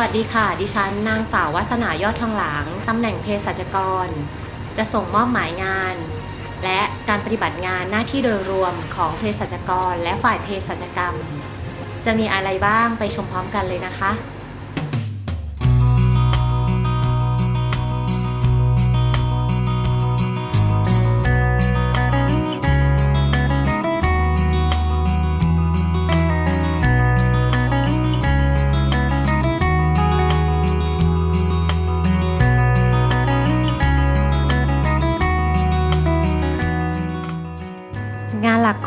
วัสดีค่ะ ดิฉันนางสาววัฒนายอดทองหลางตำแหน่งเภสัชกร จะส่งมอบหมายงาน และการปฏิบัติงานหน้าที่โดยรวมของเภสัชกร และฝ่ายเภสัชกรรม จะมีอะไรบ้างไปชมพร้อมกันเลยนะคะ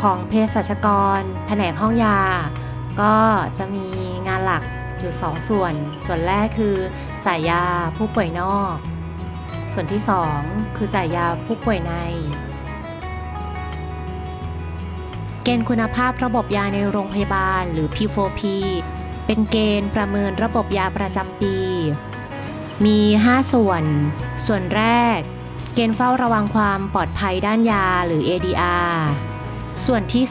ของเภสัชกร แผนกห้องยา ก็จะมีงานหลักอยู่สองส่วน ส่วนแรกคือจ่ายยาผู้ป่วยนอก ส่วนที่สองคือจ่ายยาผู้ป่วยใน เกณฑ์คุณภาพระบบยาในโรงพยาบาลหรือ P4P เป็นเกณฑ์ประเมินระบบยาประจำปี มี 5 ส่วน ส่วนแรก เกณฑ์เฝ้าระวังความปลอดภัยด้านยาหรือ ADR ส่วนที่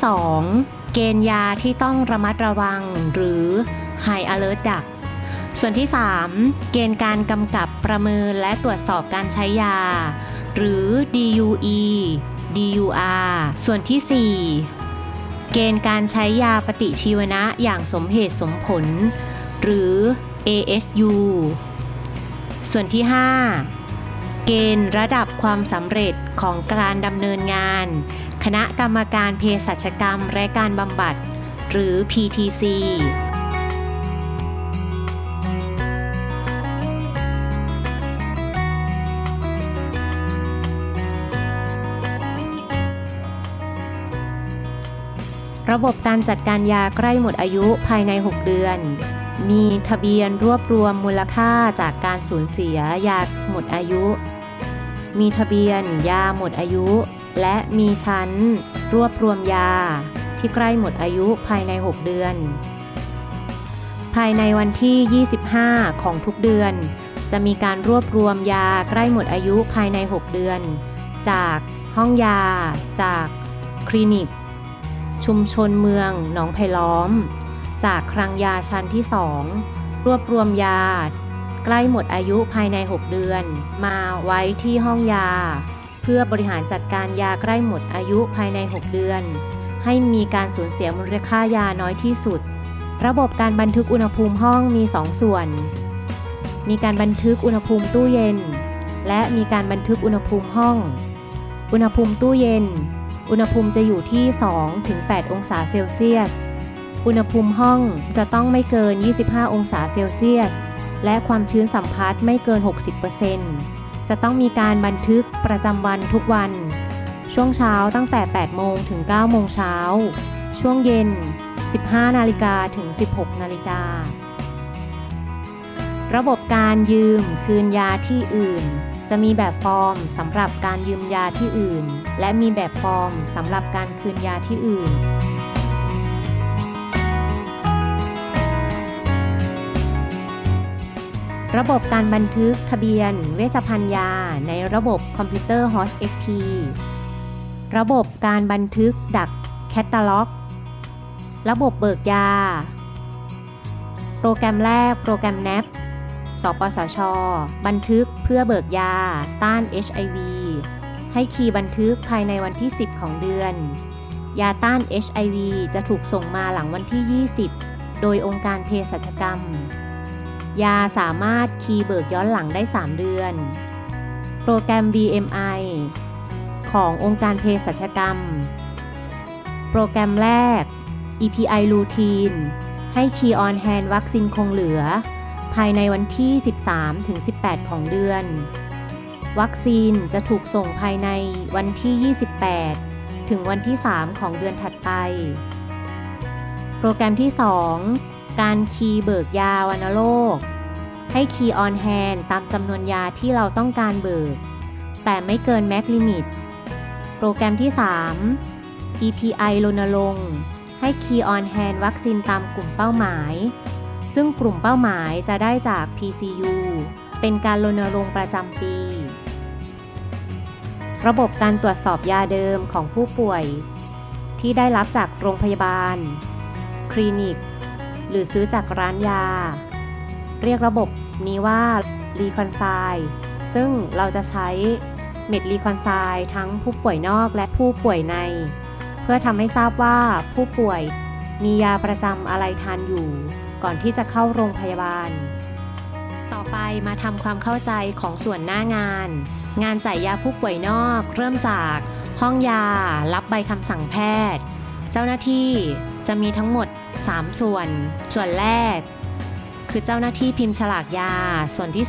2 เกณฑ์ยาที่ต้องระมัดระวังหรือ High Alert Duct ส่วนที่ 3 เกณฑ์การกำกับประเมินและตรวจสอบการใช้ยา หรือ DUE DUR ส่วนที่ 4 เกณฑ์การใช้ยาปฏิชีวนะอย่างสมเหตุสมผล หรือ ASU ส่วนที่ 5 เกณฑ์ระดับความสำเร็จของการดำเนินงาน คณะกรรมการเภสัชกรรมและการบำบัด หรือ PTC ระบบการจัดการยาใกล้หมดอายุภายใน 6 เดือน มีทะเบียนรวบรวมมูลค่าจากการสูญเสียยาหมดอายุ มีทะเบียนยาหมดอายุ และมีชั้น รวบรวมยา ที่ใกล้หมดอายุภายใน 6 เดือน ภายในวันที่ 25 ของทุกเดือน จะมีการรวบรวมยาใกล้หมดอายุภายใน 6 เดือน จากห้องยา จากคลินิก ชุมชนเมืองหนองไผ่ล้อม จากคลังยาชั้นที่ 2 รวบรวมยา ใกล้หมดอายุภายใน 6 เดือน มาไว้ที่ห้องยา พื่อบริหารจัดการยาใกล้หมดอายุภายใน 6 เดือน ให้มีการสูญเสียมูลค่ายาน้อยที่สุด ระบบการบันทึกอุณหภูมิห้องมี 2 ส่วน มีการบันทึกอุณหภูมิตู้เย็น และมีการบันทึกอุณหภูมิห้อง อุณหภูมิตู้เย็น อุณหภูมิจะอยู่ที่ 2-8 องศาเซลเซียส อุณหภูมิห้องจะต้องไม่เกิน 25 องศาเซลเซียส และความชื้นสัมผัสไม่เกิน 60% จะต้องมีการบันทึกประจำวันทุกวัน ช่วงเช้าตั้งแต่ 8 โมงถึง 9 โมงเช้า ช่วงเย็น 15 นาฬิกาถึง 16 นาฬิการะบบการยืมคืนยาที่อื่น จะมีแบบฟอร์มสำหรับการยืมยาที่อื่น และมีแบบฟอร์มสำหรับการคืนยาที่อื่น ระบบการบันทึกทะเบียน เวชภัณฑ์ยา ในระบบคอมพิวเตอร์ HOS XP ระบบการบันทึกดักแคตตาล็อก ระบบเบิกยา โปรแกรมแรกโปรแกรม NAP สปสช บันทึกเพื่อเบิกยา ต้าน HIV ให้คีย์บันทึกภายในวันที่ 10 ของเดือน ยาต้าน HIV จะถูกส่งมาหลังวันที่ 20 โดยองค์การเภสัชกรรม ยาสามารถคีย์เบิกย้อนหลังได้ 3 เดือน โปรแกรม BMI ขององค์การเภสัชกรรม โปรแกรมแรก EPI Routine ให้ Key on Hand วัคซีนคงเหลือ ภายในวันที่ 13-18 ของเดือน วัคซีนจะถูกส่งภายในวันที่ 28 ถึงวันที่ 3 ของเดือนถัดไป โปรแกรมที่ 2 การคีย์เบิกยาวัณโรค ให้คีย์ออนแฮนตามจำนวนยาที่เราต้องการเบิก แต่ไม่เกินแม็กลิมิต โปรแกรมที่ 3 EPI รณรงค์ให้คีย์ออนแฮนวัคซีนตามกลุ่มเป้าหมาย ซึ่งกลุ่มเป้าหมายจะได้จาก PCU เป็นการรณรงค์ประจำปี ระบบการตรวจสอบยาเดิมของผู้ป่วย ที่ได้รับจากโรงพยาบาล คลินิก หรือซื้อจากร้านยา เรียกระบบนี้ว่า Reconcile ซึ่งเราจะใช้เม็ด Reconcile ทั้งผู้ป่วยนอกและผู้ป่วยใน เพื่อทำให้ทราบว่าผู้ป่วยมียาประจำอะไรทานอยู่ ก่อนที่จะเข้าโรงพยาบาล ต่อไปมาทำความเข้าใจของส่วนหน้างาน งานจ่ายยาผู้ป่วยนอก เริ่มจากห้องยา รับใบคำสั่งแพทย์ เจ้าหน้าที่ จะมีทั้งหมด 3 ส่วน ส่วนแรก คือเจ้าหน้าที่พิมพ์ฉลากยา ส่วนที่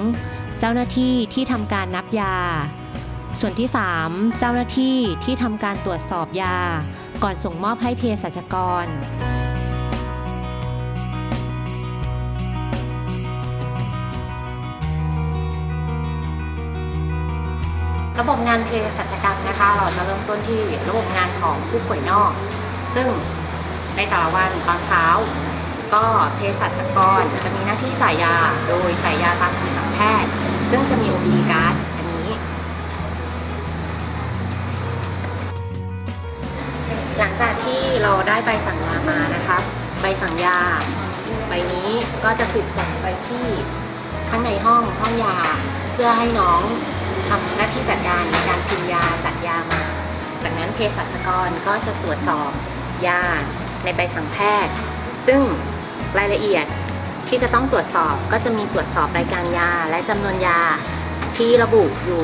2 เจ้าหน้าที่ที่ทำการนับยา ส่วนที่ 3 เจ้าหน้าที่ที่ทำการตรวจสอบยา ก่อนส่งมอบให้เภสัชกรระบบงานเภสัชกรรมนะคะ เราจะเริ่มต้นที่ระบบงานของผู้ป่วยนอก ซึ่ง ในแต่ละวันตอนเช้า ก็เภสัชกรจะมีหน้าที่จ่ายยาโดยจ่ายยาตามคำสั่งแพทย์ ซึ่งจะมี OP การ์ดอันนี้ หลังจากที่เราได้ใบสั่งยามานะคะใบสั่งยา ใบนี้ก็จะถูกส่งไปที่ข้างในห้องห้องยา เพื่อให้น้องทำหน้าที่จัดการในการพิมพ์ยาจัดยามา จากนั้นเภสัชกรก็จะตรวจสอบยา ในใบสั่งแพทย์ ซึ่งรายละเอียดที่จะต้องตรวจสอบก็จะมีตรวจสอบรายการยาและจำนวนยาที่ระบุอยู่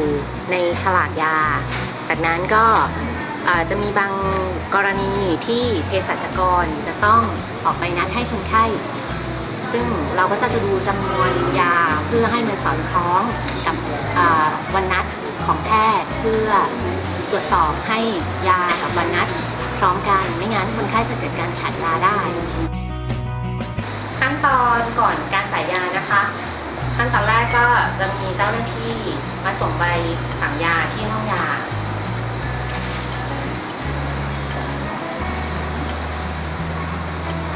ในฉลากยา จากนั้นก็จะมีบางกรณีที่เภสัชกรจะต้องออกใบนัดให้คนไข้ ซึ่งเราก็จะจะดูจำนวนยาเพื่อให้มันสอดคล้องกับวันนัดของแพทย์เพื่อตรวจสอบให้ยากับวันนัด พร้อมกัน ไม่งั้นคนไข้จะเกิดการขาดยาได้ ขั้นตอนก่อนการจ่ายยานะคะ ขั้นตอนแรกก็จะมีเจ้าหน้าที่มาส่งใบสั่งยาที่ห้องยา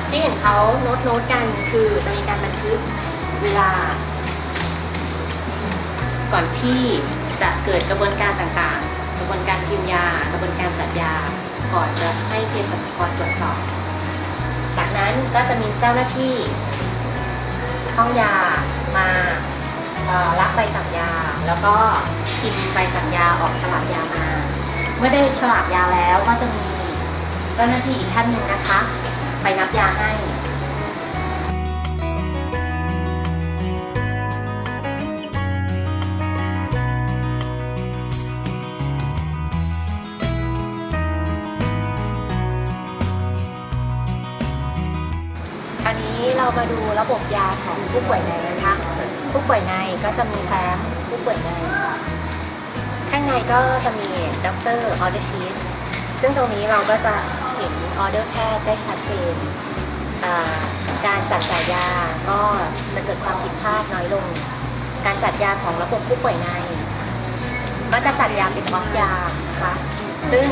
ที่เห็นเขาโน้ตโน้ตกันคือจะมีการบันทึกเวลา ก่อนที่จะเกิดกระบวนการต่างๆ กระบวนการพิมพ์ยา กระบวนการจัดยา ก่อนจะให้เภสัชกรตรวจสอบ จากนั้นก็จะมีเจ้าหน้าที่ห้องยามาเอ่อรับใบสั่งยา แล้วก็พิมพ์ใบสั่งยาออกฉลากยามา เมื่อได้ฉลากยาแล้วก็จะมีเจ้าหน้าที่อีกท่านหนึ่งนะคะ ไปนับยาให้ มาดูระบบยาของผู้ป่วยในนะคะ ผู้ป่วยในก็จะมีแฟ้มผู้ป่วยใน ข้างในก็จะมีด็อกเตอร์ออเดอร์ชีตซึ่งตรงนี้เราก็จะเห็นออเดอร์แพทย์ได้ชัดเจน การจัดจ่ายยาก็จะเกิดความผิดพลาดน้อยลง การจัดยาของระบบผู้ป่วยใน ก็จะจัดยาเป็นบล็อกยานะคะ ซึ่ง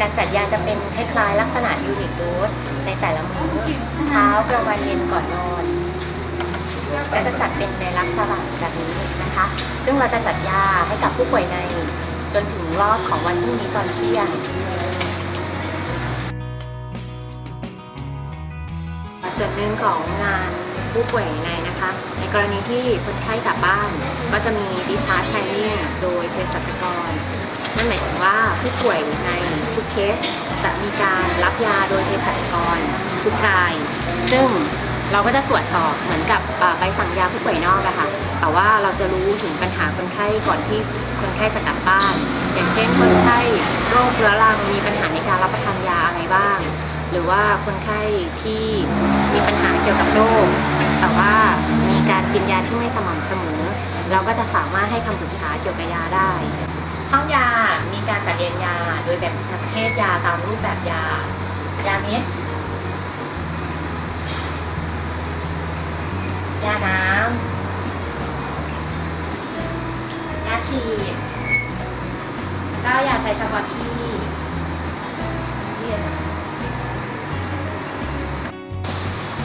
การจัดยาจะเป็นคล้ายๆลักษณะยูนิตโดสในแต่ละมื้อเช้ากลางวันเย็นก่อนนอนก็จะจัดเป็นในลักษณะแบบนี้นะคะ ซึ่งเราจะจัดยาให้กับผู้ป่วยใน จนถึงรอบของวันพรุ่งนี้ตอนเที่ยงส่วนหนึ่งของงานผู้ป่วยในนะคะ ในกรณีที่คนไข้กลับบ้าน ก็จะมี discharge planning โดยเภสัชกร นั่นหมายถึงว่าผู้ป่วยในทุกเคสจะมีการรับยาโดยเภสัชกรทุกราย ซึ่งเราก็จะตรวจสอบเหมือนกับใบสั่งยาผู้ป่วยนอกอะค่ะ แต่ว่าเราจะรู้ถึงปัญหาคนไข้ก่อนที่คนไข้จะกลับบ้าน อย่างเช่นคนไข้โรคเรื้อรังมีปัญหาในการรับประทานยาอะไรบ้าง หรือว่าคนไข้ที่มีปัญหาเกี่ยวกับโรค แต่ว่ามีการกินยาที่ไม่สม่ำเสมอ เราก็จะสามารถให้คำปรึกษาเกี่ยวกับยาได้ ห้องยามีการจัดเรียนยาโดยแบ่งประเภทยาตามรูปแบบยา ยาเม็ด ยาน้ำ ยาฉีดก็ยาใช้เฉพาะที่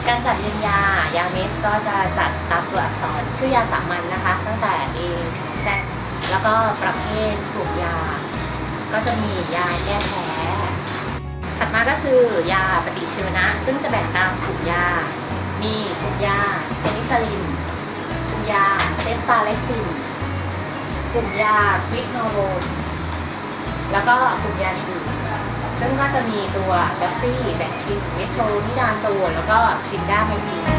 การจัดเรียนยา ยาเม็ดก็จะจัดตามตัวอักษรชื่อยาสามัญนะคะ ตั้งแต่ A Z แล้วก็ประเภทกลุ่มยา ก็จะมียาแก้แพ้ถัดมาก็คือยาปฏิชีวนะ ซึ่งจะแบ่งตามกลุ่มยา มีกลุ่มยาเพนิซิลินกลินฟาเล็กซินกลุ่มยาควิกโนโรนแล้วก็กลุ่มยาอื่นซึ่งก็จะมีตัวแบคซี่แบคทินเมโทนิดาโซนแล้วก็คลินด้าไมซิน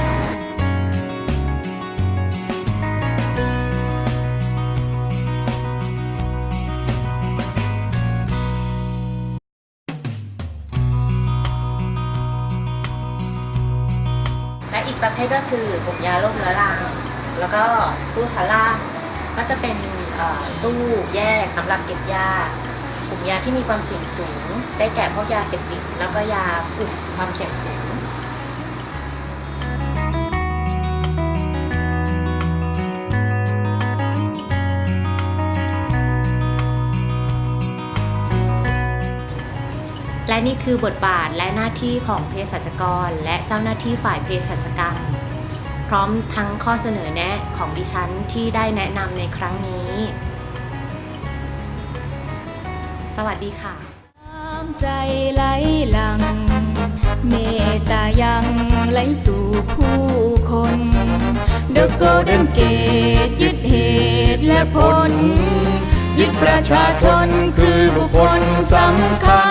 ให้ก็คือขุมยาโรคเรื้อรังแล้วก็ตู้ชั้นล่างก็จะเป็นตู้แยกสำหรับเก็บยากลุ่มยาที่มีความเสี่ยงสูง ได้แก่พวกยาเสพติดแล้วก็ยากลุ่มความเสี่ยงสูง และนี่คือบทบาทและหน้าที่ของเภสัชกร และเจ้าหน้าที่ฝ่ายเภสัชกรรม พร้อมทั้งข้อเสนอแนะของดิฉันที่ได้แนะนำในครั้งนี้ สวัสดีค่ะใจไหลหลัง เมตตายังไหลสู่ผู้คน The Golden Gate ยึดเหตุและผล ยึดประชาชนคือบุคคลสำคัญ